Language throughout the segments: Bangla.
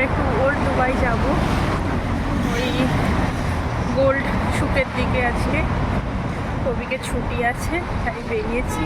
আমরা একটু ওল্ড দুবাই যাব। ওই গোল্ড শুকের দিকে আজকে। কবিকে ছুটি আছে, তাই বেরিয়েছি।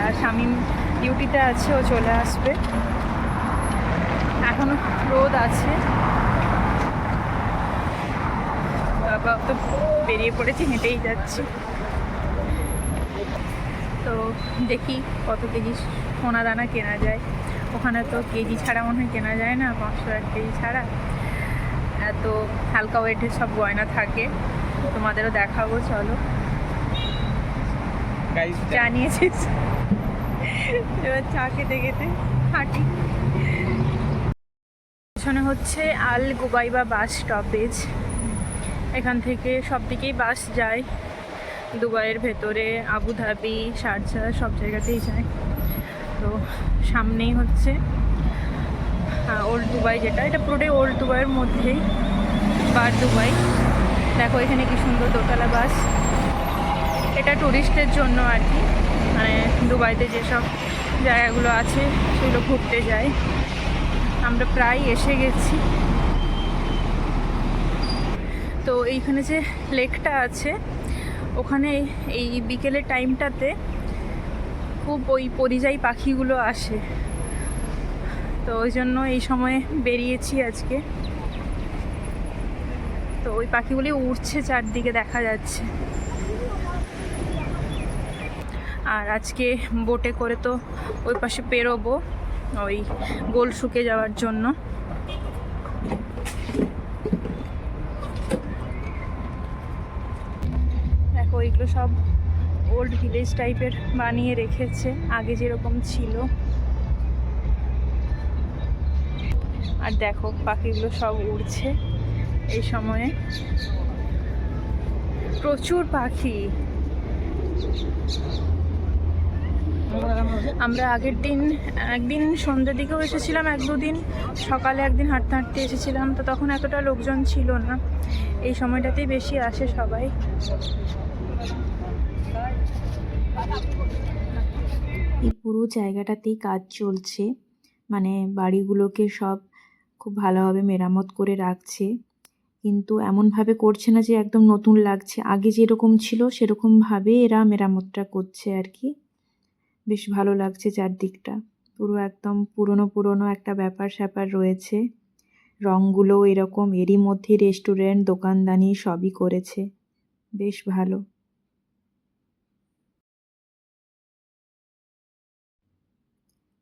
আর স্বামী ডিউটিতে আছে, ও চলে আসবে। এখনও রোদ আছে। বাবা তো বেরিয়ে পড়েছি, হেঁটেই যাচ্ছি। তো দেখি কত কেজি সোনা দানা কেনা যায়। ওখানে তো কেজি ছাড়া মনে হয় কেনা যায় না পাঁচশো এক কেজি ছাড়া। এত হালকা ওয়েটের সব গয়না থাকে তোমাদেরও দেখাবো চলো। জানিয়েছিস এবার চা খেতে খেতে হাঁটি। পেছনে হচ্ছে আল গোবাইবা বাস স্টপেজ এখান থেকে সব দিকেই বাস যায়। দুবাইয়ের ভেতরে আবুধাবি শারজা সব জায়গাতেই যায়। তো সামনেই হচ্ছে ওল্ড দুবাই যেটা। এটা পুরোটাই ওল্ড দুবাইয়ের মধ্যেই বার দুবাই দেখো এখানে কি সুন্দর দোতলা বাস। এটা টুরিস্টের জন্য আর কি। মানে দুবাইতে যেসব জায়গাগুলো আছে, সেগুলো ঘুরতে যায় আমরা প্রায় এসে গেছি। তো এইখানে যে লেকটা আছে, ওখানে এই বিকেলের টাইমটাতে খুব ওই পরিযায়ী পাখিগুলো আসে। তো ওই জন্য এই সময়ে বেরিয়েছি আজকে। তো ওই পাখিগুলি উড়ছে চারদিকে দেখা যাচ্ছে। আর আজকে বোটে করে তো ওই পাশে পেরোবো, ওই গোল শুকে যাওয়ার জন্য। দেখো এইগুলো সব ভিলেজ টাইপের বানিয়ে রেখেছে, আগে যেরকম ছিল। আর দেখো, পাখিগুলো সব উড়ছে এই সময়ে। প্রচুর পাখি। আমরা আগের দিন, একদিন সন্ধ্যের দিকেও এসেছিলাম, এক দুদিন। সকালে একদিন হাঁটতে হাঁটতে এসেছিলাম, তো তখন এতটা লোকজন ছিল না। এই সময়টাতেই বেশি আসে সবাই। এই পুরো জায়গাটাতেই কাজ চলছে। মানে বাড়িগুলোকে সব খুব ভালোভাবে মেরামত করে রাখছে। কিন্তু এমনভাবে করছে না যে একদম নতুন লাগছে। আগে যেরকম ছিল সেরকমভাবে এরা মেরামতটা করছে আর কি। বেশ ভালো লাগছে চারদিকটা। পুরো একদম পুরনো পুরনো একটা ব্যাপার স্যাপার রয়েছে। রঙগুলো এরকম, এরই মধ্যে রেস্টুরেন্ট দোকানদানি সবই করেছে। বেশ ভালো।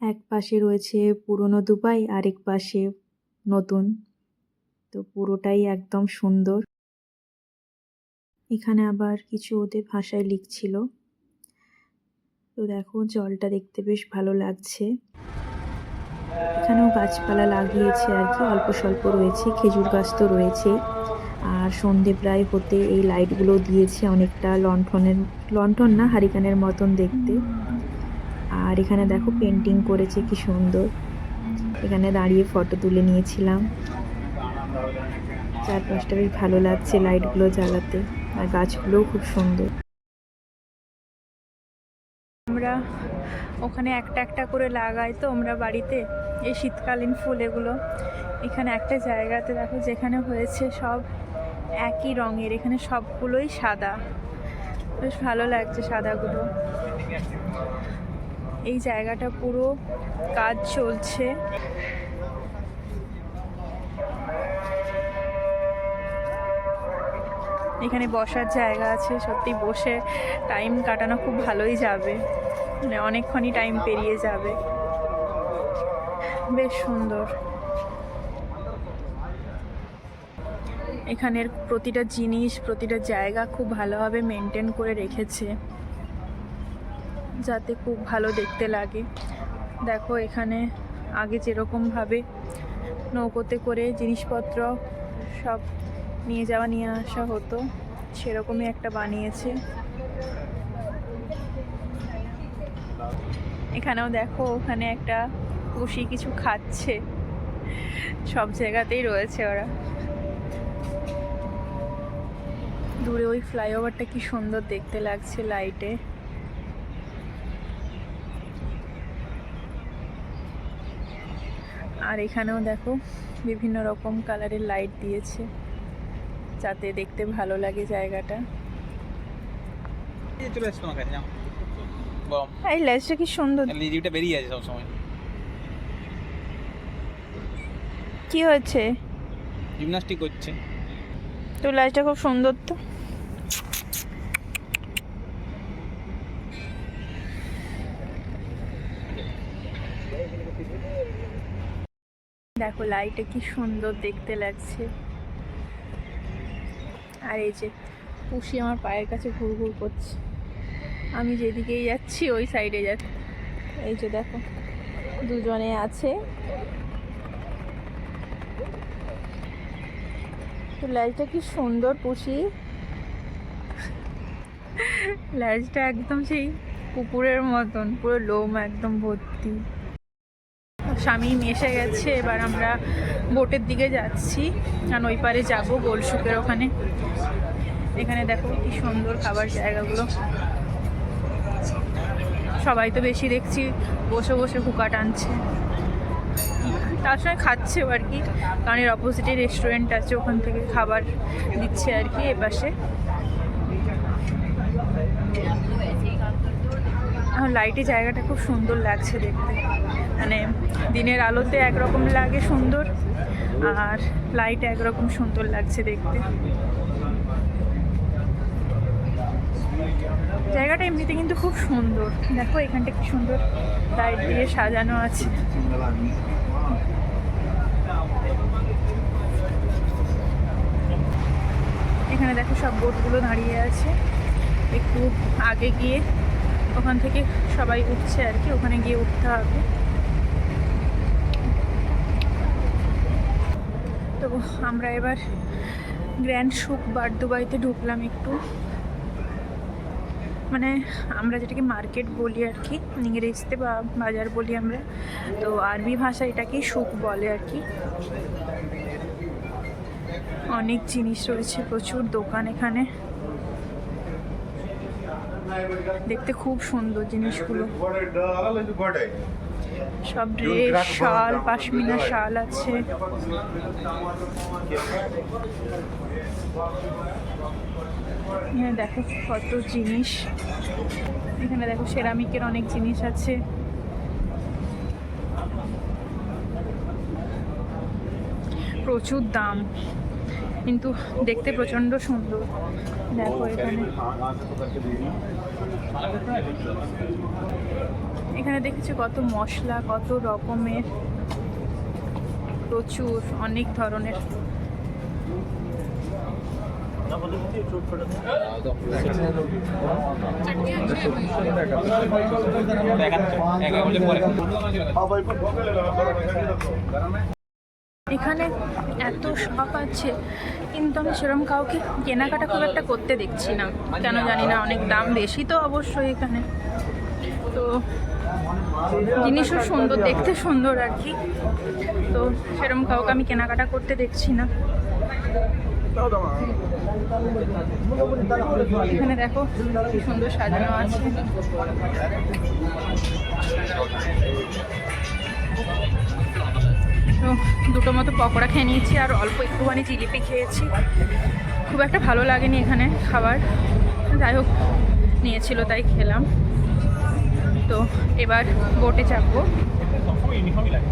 এক পাশে রয়েছে পুরনো দুবাই, আরেক পাশে নতুন। তো পুরোটাই একদম সুন্দর। এখানে আবার কিছু ওদের ভাষায় লিখছিল। তো দেখো, জলটা দেখতে বেশ ভালো লাগছে। এখানেও গাছপালা লাগিয়েছে আর কি, অল্প স্বল্প রয়েছে, খেজুর গাছ তো রয়েছে আর সন্ধে প্রায় হতে এই লাইটগুলো দিয়েছে অনেকটা লণ্ঠনের, লণ্ঠন না, হারিকানের মতন দেখতে। আর এখানে দেখো পেন্টিং করেছে, কি সুন্দর। এখানে দাঁড়িয়ে ফটো তুলে নিয়েছিলাম। চারপাশটা বেশ ভালো লাগছে লাইটগুলো জ্বালাতে। আর গাছগুলোও খুব সুন্দর। আমরা ওখানে একটা একটা করে লাগাই তো আমরা বাড়িতে, এই শীতকালীন ফুল এগুলো এখানে একটা জায়গাতে দেখো যেখানে হয়েছে সব একই রঙের, এখানে সবগুলোই সাদা। বেশ ভালো লাগছে সাদাগুলো। এই জায়গাটা পুরো কাজ চলছে। এখানে বসার জায়গা আছে, সত্যি বসে টাইম কাটানো খুব ভালোই যাবে। মানে অনেকক্ষণই টাইম পেরিয়ে যাবে। বেশ সুন্দর। এখানের প্রতিটা জিনিস, প্রতিটা জায়গা খুব ভালোভাবে মেনটেন করে রেখেছে। যাতে খুব ভালো দেখতে লাগে। দেখো এখানে আগে যেরকমভাবে নৌকোতে করে জিনিসপত্র সব নিয়ে যাওয়া, নিয়ে আসা হতো, সেরকমই একটা বানিয়েছে। এখানেও দেখো ওখানে একটা পুষি কিছু খাচ্ছে। সব জায়গাতেই রয়েছে ওরা। দূরে ওই ফ্লাইওভারটা কি সুন্দর দেখতে লাগছে লাইটে। আর এখানেও দেখো বিভিন্ন রকম কালারের লাইট দিয়েছে যাতে দেখতে ভালো লাগে জায়গাটা। এই লেজটা কি সুন্দর। লিজিটা বেরিয়ে আছে সবসময়। কি হয়েছে? জিমনাস্টিক তো লাইটটা খুব সুন্দর তো। দেখো লাইটে কি সুন্দর দেখতে লাগছে। আর এই যে পুষি আমার পায়ের কাছে ঘুর ঘুর করছে। আমি যেদিকেই যাচ্ছি, ওই সাইডে যাচ্ছি। এই যে দেখো, দুজনে আছে। ল্যাজটা কি সুন্দর পুষি। লাইটটা একদম সেই কুকুরের মতন, পুরো লোম একদম ভর্তি। স্বামী এসে গেছে, এবার আমরা বোটের দিকে যাচ্ছি। কারণ ওই পারে যাব গোলসুকের ওখানে। এখানে দেখো কি সুন্দর খাবার জায়গাগুলো। সবাই তো বেশি দেখছি, বসে বসে হুকা টানছে। তার সঙ্গে খাচ্ছেও আর কি, কারণ এর অপোজিটে রেস্টুরেন্ট আছে, ওখান থেকে খাবার দিচ্ছে আর কি এপাশে এখন লাইটে জায়গাটা খুব সুন্দর লাগছে দেখতে। মানে দিনের আলোতে একরকম লাগে সুন্দর আর লাইট একরকম সুন্দর লাগছে দেখতে। জায়গাটা এমনিতে কিন্তু খুব সুন্দর। দেখো এখানটা কি সুন্দর লাইট দিয়ে সাজানো আছে। এখানে দেখো সব বোটগুলো দাঁড়িয়ে আছে। একটু আগে গিয়ে ওখান থেকে সবাই উঠছে আর কি, ওখানে গিয়ে উঠতে হবে। তো আমরা এবার গ্র্যান্ড শুক বারদুবাইতে ঢুকলাম একটু। মানে আমরা যেটাকে মার্কেট বলি আর কি, ইংরেজিতে বা বাজার বলি আমরা, তো আরবি ভাষা এটাকে সুখ বলে আর কি। অনেক জিনিস রয়েছে, প্রচুর দোকান এখানে। দেখতে খুব সুন্দর জিনিসগুলো। সব ড্রেস শাল পাশমিনা শাল আছে। এখানে দেখো কত জিনিস। এখানে দেখো সেরামিকের অনেক জিনিস আছে। প্রচুর দাম। কিন্তু দেখতে প্রচণ্ড সুন্দর। দেখো এখানে। এখানে দেখেছি কত মশলা, কত রকমের, প্রচুর, অনেক ধরনের। এখানে শপ আছে কিন্তু আমি সেরকম কাউকে কেনাকাটা খুব একটা করতে দেখছি না। কেন জানি না, অনেক দাম বেশি তো অবশ্যই এখানে। তো জিনিসও সুন্দর, দেখতে সুন্দর আর কি। তো সেরকম কাউকে আমি কেনাকাটা করতে দেখছি না। এখানে দেখো সুন্দর সাজানো আছে। দুটো মতো পকোড়া খেয়ে নিয়েছি আর অল্প একটুখানি জিলিপি খেয়েছি। খুব একটা ভালো লাগেনি এখানে খাবার। যাই হোক, নিয়েছিল তাই খেলাম। তো এবার বোটে চাপবো ইউনিফর্মই লাগে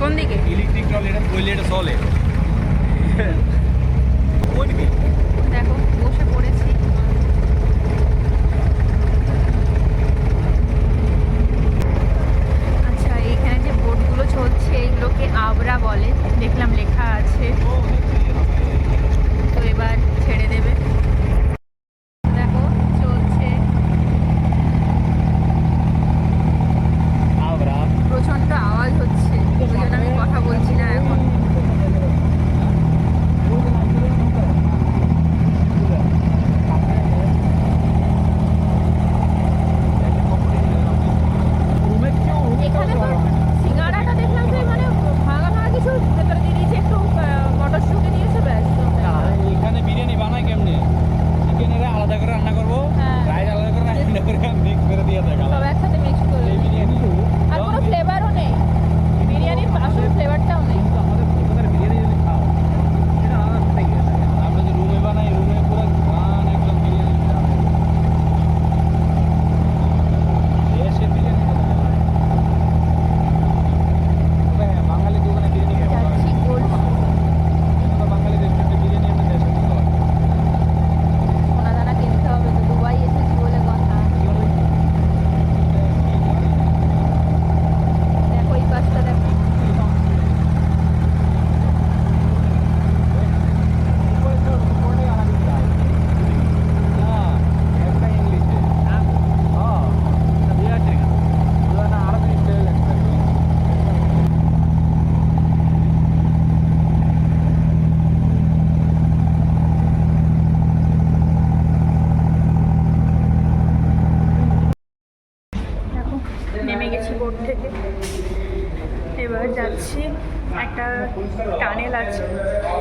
কোন দিকে ইলেকট্রিক ট্রল এটা বললে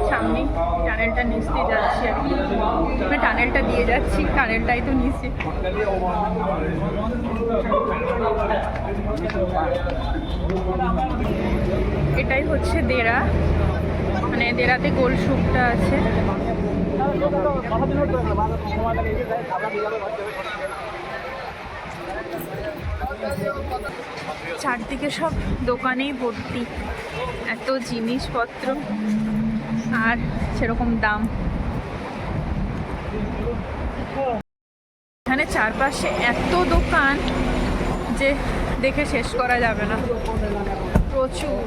সামনে টানেলটা নিচ দিয়ে যাচ্ছি আমি টানেলটা দিয়ে যাচ্ছি, টানেলটাই তো নিচে। এটাই হচ্ছে দেরা। মানে দেরাতে গোল সুপটা আছে। চারদিকে সব দোকানেই ভর্তি, এত জিনিসপত্র আর সেরকম দাম। এখানে চারপাশে এত দোকান যে দেখে শেষ করা যাবে না। প্রচুর।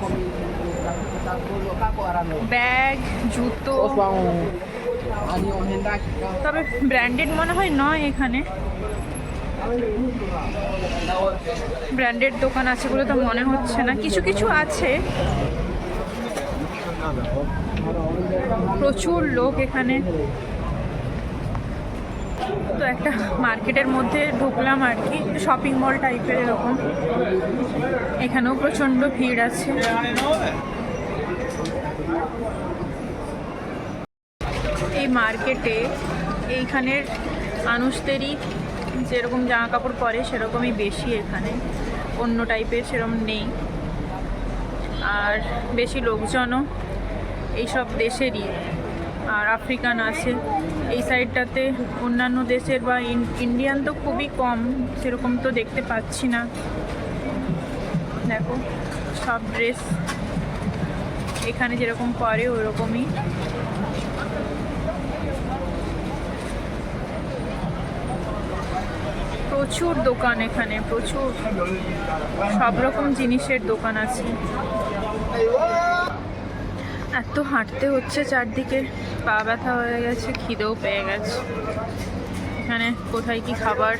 ব্যাগ, জুতো। তবে ব্র্যান্ডেড মনে হয় নয় এখানে। ব্র্যান্ডেড দোকান আছে বলে তো মনে হচ্ছে না। কিছু কিছু আছে। প্রচুর লোক এখানে। তো একটা মার্কেটের মধ্যে ঢুকলাম আর কি। শপিং মল টাইপের এরকম। এখানেও প্রচণ্ড ভিড় আছে। এই মার্কেটে এইখানের মানুষদেরই যেরকম জামা কাপড় পরে, সেরকমই বেশি এখানে। অন্য টাইপের সেরকম নেই। আর বেশি লোকজনও এইসব দেশেরই। আর আফ্রিকান আছে। এই সাইডটাতে অন্যান্য দেশের বা ইন- ইন্ডিয়ান তো খুবই কম, সেরকম তো দেখতে পাচ্ছি না। দেখো, সব ড্রেস এখানে যেরকম পরে, ওরকমই। প্রচুর দোকান এখানে, প্রচুর। সব রকম জিনিসের দোকান আছে। এত হাঁটতে হচ্ছে চারদিকে। পা ব্যথা হয়ে গেছে, খিদেও পেয়ে গেছে। এখানে কোথায় কি খাবার?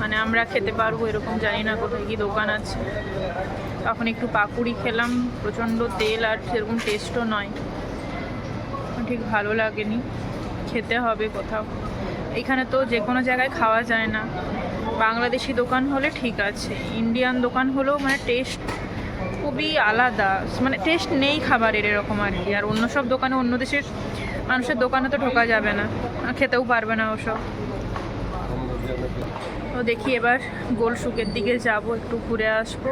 মানে আমরা খেতে পারব এরকম জানি না কোথায় কি দোকান আছে। তখন একটু পাকুড়ি খেলাম, প্রচণ্ড তেল আর সেরকম টেস্টও নয়। ঠিক ভালো লাগেনি। খেতে হবে কোথাও। এখানে তো যে কোনো জায়গায় খাওয়া যায় না। বাংলাদেশি দোকান হলে ঠিক আছে, ইন্ডিয়ান দোকান হলেও মানে টেস্ট খুবই আলাদা মানে টেস্ট নেই খাবারের এরকম আর কি, আর অন্য সব দোকানে অন্য দেশের মানুষের দোকানে তো ঢোকা যাবে না খেতেও পারবে না ওসব। তো দেখি এবার গোল সুকের দিকে যাব, একটু ঘুরে আসব।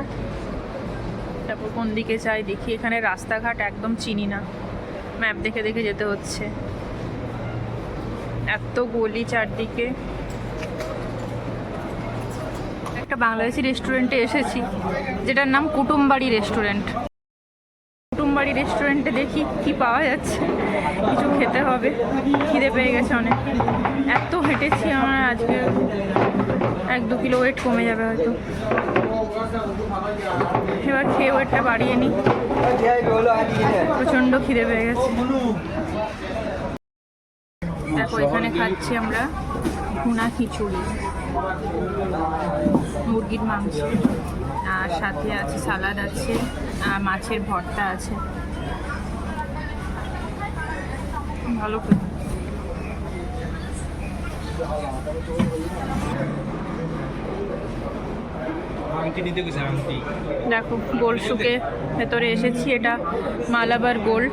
তারপর কোন দিকে যাই দেখি, এখানে রাস্তাঘাট একদম চিনি না ম্যাপ দেখে দেখে যেতে হচ্ছে। এত গলি চারদিকে একটা বাংলাদেশি রেস্টুরেন্টে এসেছি, যেটার নাম কুটুমবাড়ি রেস্টুরেন্ট কুটুমবাড়ি রেস্টুরেন্টে দেখি কি পাওয়া যাচ্ছে, কিছু খেতে হবে, খিদে পেয়ে গেছে অনেক। এত হেঁটেছি আমার আজকে, এক দু কিলো ওয়েট কমে যাবে হয়তো। এবার খেয়ে ওয়েটটা বাড়িয়ে নিই। প্রচণ্ড খিদে পেয়ে গেছে। দেখো, এখানে খাচ্ছি আমরা ভুনা খিচুড়ি। মুরগির মাংস। আর সাথে আছে সালাদ আছে আর মাছের ভর্তা আছে। ভালো দেখো গোল্ড শুকে ভেতরে এসেছি এটা মালাবার গোল্ড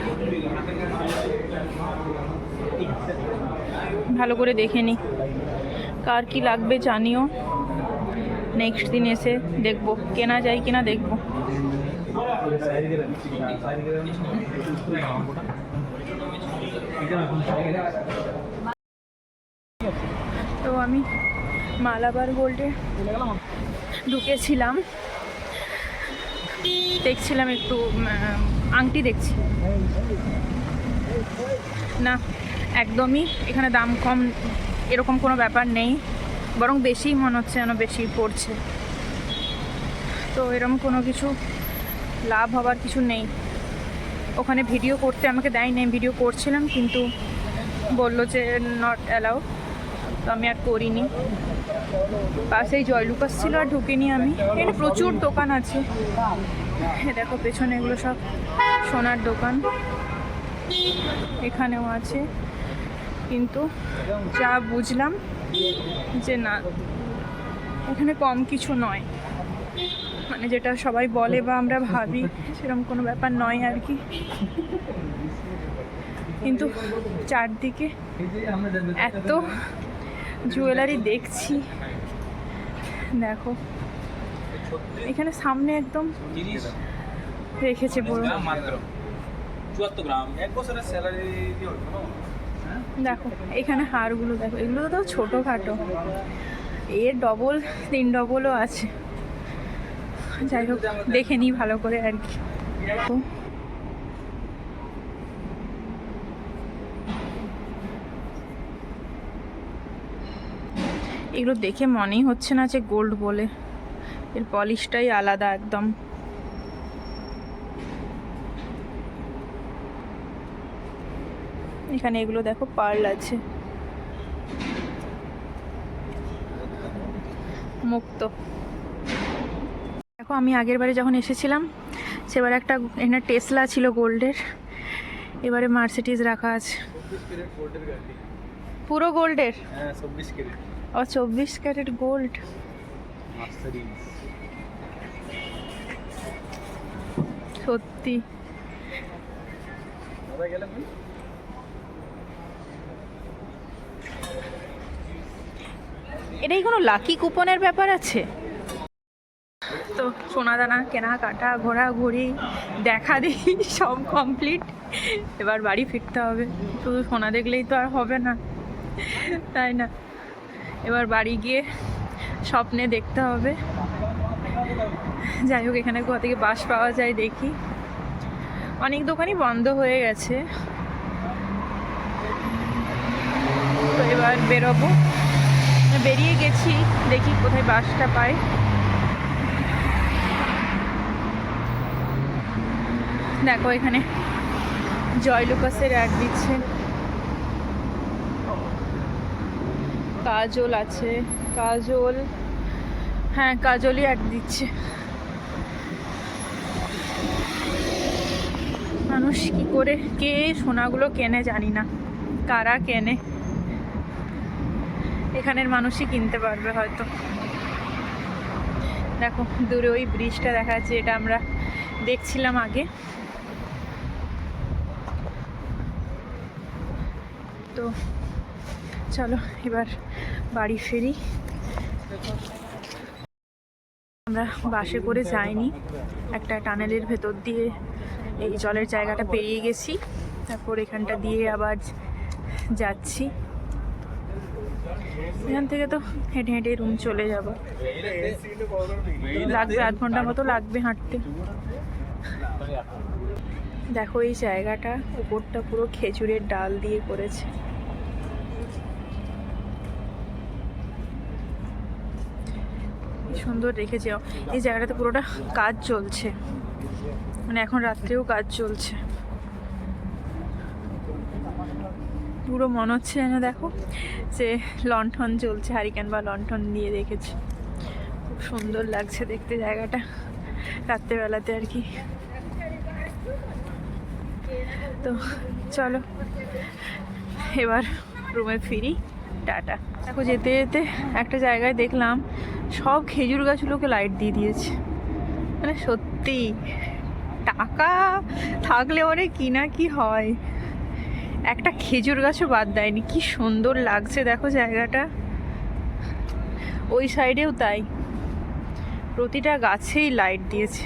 ভালো করে দেখে নি। কার কি লাগবে জানিও। নেক্সট দিন এসে দেখব, কেনা যায় কিনা দেখব। তো আমি মালাবার গোল্ডে ঢুকেছিলাম। দেখছিলাম একটু আংটি দেখছি। না, একদমই এখানে দাম কম, এরকম কোনো ব্যাপার নেই। বরং বেশিই মনে হচ্ছে যেন বেশি পড়ছে। তো এরকম কোনো কিছু লাভ হবার কিছু নেই। ওখানে ভিডিও করতে আমাকে দেয়নি ভিডিও করছিলাম কিন্তু বলল যে নট অ্যালাউ তো আমি আর করিনি। পাশেই জয়লুকাস ছিল আর ঢুকিনি আমি। এখানে প্রচুর দোকান আছে। দেখো পেছনে এগুলো সব সোনার দোকান। এখানেও আছে। কিন্তু যা বুঝলাম যে না, এখানে কম কিছু নয়। মানে যেটা সবাই বলে বা আমরা ভাবি, সেরকম কোনো ব্যাপার নয় আর কি। কিন্তু চারদিকে এত জুয়েলারি দেখছি। দেখো, এখানে সামনে একদম রেখেছে পুরো। চুয়াত্তর গ্রাম, এক বছরের স্যালারি দেখো, এখানে হারগুলো দেখো, এগুলো তো ছোটোখাটো। এর ডবল তিন ডবলও আছে। যাই হোক, দেখে নিই ভালো করে আর কি। এগুলো দেখে মনেই হচ্ছে না যে গোল্ড বলে। এর পলিশটাই আলাদা একদম। এখানে এগুলো দেখো পার্ল আছে। মুক্ত। দেখো আমি আগের বারে যখন এসেছিলাম সেবার একটা এখানে টেসলা ছিল গোল্ডের। এবারে মার্সিডিজ রাখা আছে। পুরো গোল্ডের? হ্যাঁ ও চব্বিশ ক্যারেট গোল্ড। সত্যি কোথায় গেলাম এটাই কোনো লাকি কুপনের ব্যাপার আছে? তো সোনাদানা কেনাকাটা ঘোরাঘুরি দেখা দেখি সব কমপ্লিট এবার বাড়ি ফিরতে হবে। শুধু সোনা দেখলেই তো আর হবে না। তাই না? এবার বাড়ি গিয়ে স্বপ্নে দেখতে হবে। যাই হোক, এখানে কোথা থেকে বাস পাওয়া যায় দেখি। অনেক দোকানই বন্ধ হয়ে গেছে। তো এবার বেরোবো। বেরিয়ে গেছি, দেখি কোথায় বাসটা পাই দেখো এখানে জয় লুকাসের অ্যাড দিচ্ছে। কাজল আছে, কাজল হ্যাঁ কাজলই অ্যাড দিচ্ছে। মানুষ কি করে, কে সোনাগুলো কেনে জানি না, কারা কেনে? এখানের মানুষই কিনতে পারবে হয়তো। দেখো, দূরে ওই ব্রিজটা দেখা যাচ্ছে এটা আমরা দেখছিলাম আগে। তো চলো, এবার বাড়ি ফিরি। আমরা বাসে করে যাইনি। একটা টানেলের ভেতর দিয়ে এই জলের জায়গাটা পেরিয়ে গেছি। তারপর এখানটা দিয়ে আবার যাচ্ছি। এখান থেকে তো হেঁটে হেঁটে রুম চলে যাব। লাগবে আধ ঘণ্টা মতো লাগবে হাঁটতে। দেখো এই জায়গাটা, উপরটা পুরো খেজুরের ডাল দিয়ে করেছে। সুন্দর রেখেছে এই জায়গাটাতে পুরোটা কাজ চলছে। মানে এখন রাত্রেও কাজ চলছে। পুরো মনে হচ্ছে যেন দেখো যে লণ্ঠন চলছে হারিকেন বা লণ্ঠন দিয়ে দেখেছি। খুব সুন্দর লাগছে দেখতে জায়গাটা। রাত্রেবেলাতে আর কি। তো চলো, এবার রুমে ফিরি। টাটা। দেখো যেতে যেতে একটা জায়গায় দেখলাম, সব খেজুর গাছগুলোকে লাইট দিয়ে দিয়েছে। মানে সত্যি, টাকা থাকলে ওরে কি না কি হয়। একটা খেজুর গাছও বাদ দেয়নি। কি সুন্দর লাগছে, দেখো জায়গাটা। ওই সাইডেও তাই। প্রতিটা গাছেই লাইট দিয়েছে।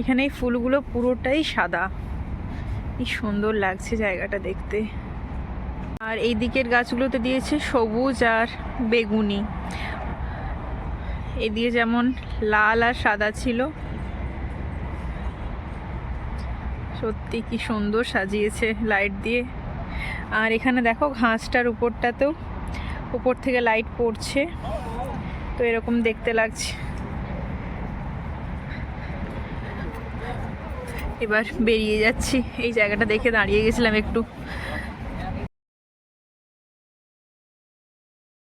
এখানে এই ফুলগুলো পুরোটাই সাদা। কি সুন্দর লাগছে জায়গাটা দেখতে। আর এই দিকের গাছগুলোতে দিয়েছে সবুজ আর বেগুনি। এদিকে যেমন লাল আর সাদা ছিল সত্যি কি সুন্দর সাজিয়েছে লাইট দিয়ে। আর এখানে দেখো ঘাসটার উপরটাতেও, উপর থেকে লাইট পড়ছে। তো এরকম দেখতে লাগছে। এবার বেরিয়ে যাচ্ছি। এই জায়গাটা দেখে দাঁড়িয়ে গেছিলাম একটু।